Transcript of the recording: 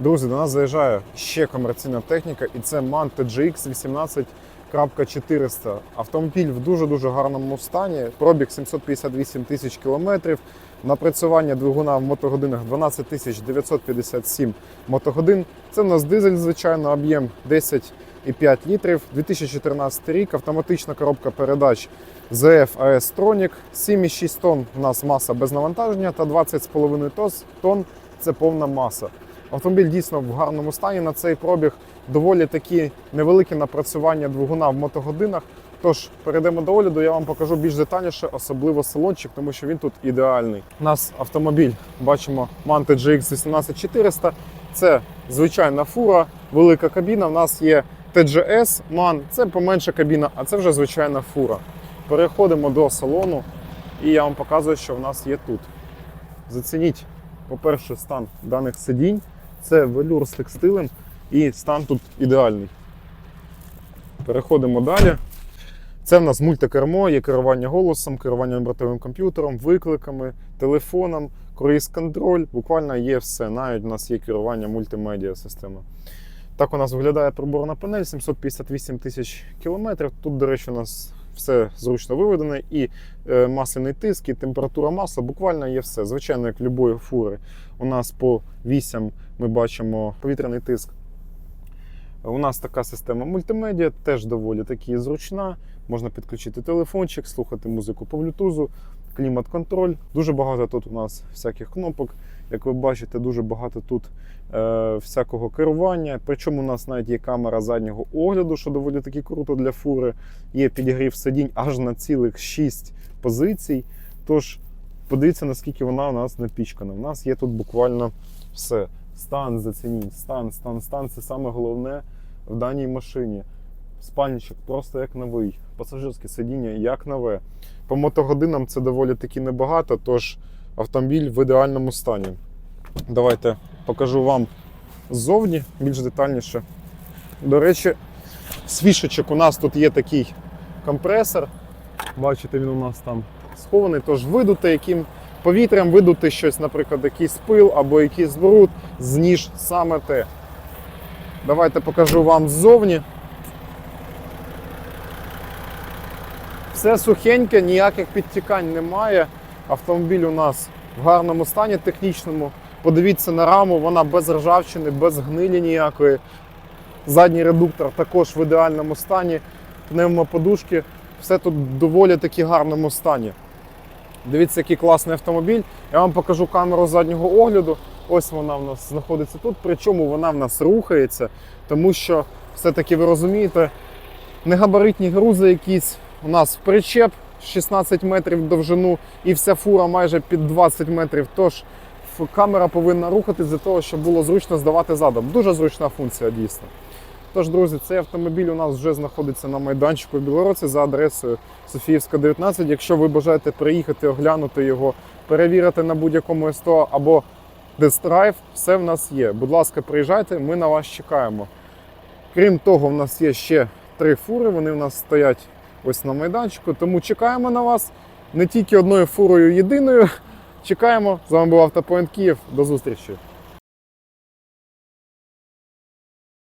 Друзі, до нас заїжджає ще комерційна техніка, і це MAN TGX 18.400. Автомобіль в дуже-дуже гарному стані. Пробіг 758 тисяч кілометрів. Напрацювання двигуна в мотогодинах 12 тисяч 957 мотогодин. Це у нас дизель, звичайно, об'єм 10,5 літрів. 2014 рік. Автоматична коробка передач ZF AS Tronic. 7,6 тонн у нас маса без навантаження та 20,5 тонн це повна маса. Автомобіль дійсно в гарному стані на цей пробіг. Доволі такі невеликі напрацювання двигуна в мотогодинах. Тож перейдемо до огляду, я вам покажу більш детальніше, особливо салончик, тому що він тут ідеальний. У нас автомобіль, бачимо, MAN TGX 18400. Це звичайна фура, велика кабіна. У нас є TGS MAN, це поменша кабіна, а це вже звичайна фура. Переходимо до салону, і я вам показую, що в нас є тут. Зацініть, по-перше, стан даних сидінь. Це велюр з текстилем і стан тут ідеальний. Переходимо далі. Це в нас мультикермо, є керування голосом, керування бортовим комп'ютером, викликами, телефоном, круїз-контроль. Буквально є все. Навіть у нас є керування мультимедіа системи. Так у нас виглядає приборна панель 758 тисяч кілометрів. Тут, до речі, у нас все зручно виведене, і е, масляний тиск, і температура масла, буквально є все. Звичайно, як любої фури. У нас по 8 ми бачимо повітряний тиск. У нас така система мультимедіа, теж доволі таки зручна. Можна підключити телефончик, слухати музику по блютузу, клімат-контроль. Дуже багато тут у нас всяких кнопок. Як ви бачите, дуже багато тут е, всякого керування. Причому у нас навіть є камера заднього огляду, що доволі таки круто для фури. Є підігрів сидінь аж на цілих 6 позицій. Тож подивіться, наскільки вона у нас напічкана. У нас є тут буквально все. Стан зацініть, стан, стан, стан це саме головне в даній машині. Спальничок просто як новий, пасажирське сидіння як нове. По мотогодинам це доволі таки небагато, тож автомобіль в ідеальному стані. Давайте покажу вам ззовні більш детальніше. До речі, з фішечок у нас тут є такий компресор. Бачите, він у нас там схований, тож видути, яким повітрям видути щось, наприклад, якийсь пил або якийсь бруд, з ніж саме те. Давайте покажу вам ззовні. Все сухеньке, ніяких підтікань немає. Автомобіль у нас в гарному стані технічному. Подивіться на раму, вона без ржавчини, без гнилі ніякої. Задній редуктор також в ідеальному стані. Пневмоподушки. Все тут в доволі таки гарному стані. Дивіться, який класний автомобіль. Я вам покажу камеру заднього огляду. Ось вона в нас знаходиться тут. Причому вона в нас рухається, тому що все-таки ви розумієте, негабаритні грузи якісь у нас причеп 16 метрів довжину і вся фура майже під 20 метрів. Тож камера повинна рухатись для того, щоб було зручно здавати задом. Дуже зручна функція дійсно. Тож, друзі, цей автомобіль у нас вже знаходиться на майданчику в Білорусі за адресою Софіївська 19. Якщо ви бажаєте приїхати, оглянути його, перевірити на будь-якому СТО або тест-драйв, все в нас є. Будь ласка, приїжджайте, ми на вас чекаємо. Крім того, в нас є ще три фури, вони в нас стоять ось на майданчику, тому чекаємо на вас не тільки одною фурою єдиною. Чекаємо. З вами був Автопоінт Київ. До зустрічі.